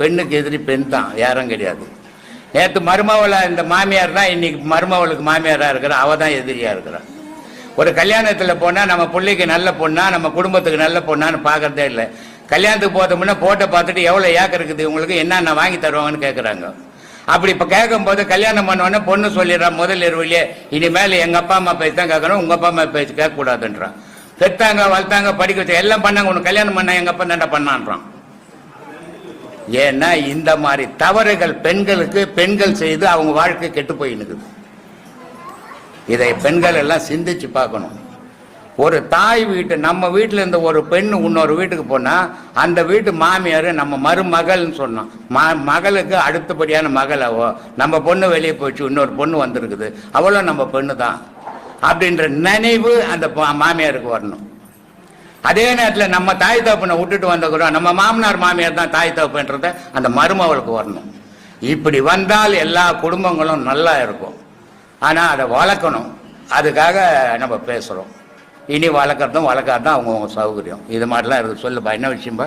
பெண்ணுக்கு எதிரி பெண் தான் யாரும் கிடையாது. நேற்று மருமவளை இந்த மாமியார் தான் இன்னைக்கு மருமவளுக்கு மாமியாராக இருக்கிறா அவ தான் எதிரியாக இருக்கிறான் ஒரு கல்யாணத்தில் போனால் நம்ம பிள்ளைக்கு நல்ல பொண்ணா நம்ம குடும்பத்துக்கு நல்ல பொண்ணான்னு பார்க்கறதே இல்லை. கல்யாணத்துக்கு போகிறதுமுன்னா போட்டோ பார்த்துட்டு எவ்வளோ ஏக்கர் இருக்குது உங்களுக்கு என்னென்ன வாங்கி தருவாங்கன்னு கேட்குறாங்க அப்படி இப்போ கேட்கும்போது கல்யாணம் பண்ணோடனே பொண்ணு சொல்லிடுறான் முதல் இரவுலயே இனிமேல் எங்கள் அப்பா அம்மா பேச்சு தான் கேட்கணும் உங்கள் அப்பா அம்மா பேச்சு கேட்கக்கூடாதுன்றான். பெத்தாங்க வளர்த்தாங்க படிக்க வச்சு எல்லாம் பண்ணாங்க உனக்கு கல்யாணம் பண்ண எங்கள் அப்பா தாண்டா பண்ணான்றான். ஏன்னா இந்த மாதிரி தவறுகள் பெண்களுக்கு பெண்கள் செய்து அவங்க வாழ்க்கை கெட்டு போயினுக்குது இதை பெண்கள் எல்லாம் சிந்திச்சு பார்க்கணும். ஒரு தாய் வீட்டு நம்ம வீட்டில் இருந்த ஒரு பெண் இன்னொரு வீட்டுக்கு போனால் அந்த வீட்டு மாமியார் நம்ம மருமகள்னு சொன்னோம் ம மகளுக்கு அடுத்தபடியான மகளவோ நம்ம பொண்ணு வெளியே போச்சு இன்னொரு பொண்ணு வந்திருக்குது. அவளும் நம்ம பெண்ணு தான் அப்படின்ற நினைவு அந்த பா- மாமியாருக்கு வரணும். அதே நேரத்தில் நம்ம தாய் தகப்பனை விட்டுட்டு வந்தக்கிறோம் நம்ம மாமனார் மாமியார் தான் தாய் தகப்புன்றத அந்த மருமவளுக்கு வரணும். இப்படி வந்தால் எல்லா குடும்பங்களும் நல்லா இருக்கும். ஆனால் அதை வளர்க்கணும். அதுக்காக நம்ம பேசுகிறோம் இனி வளர்க்குறதும் வளர்க்காதான் அவங்கவுங்க சௌகரியம். இது மாதிரிலாம் இருக்குது சொல்லுப்பா என்ன விஷயம்பா?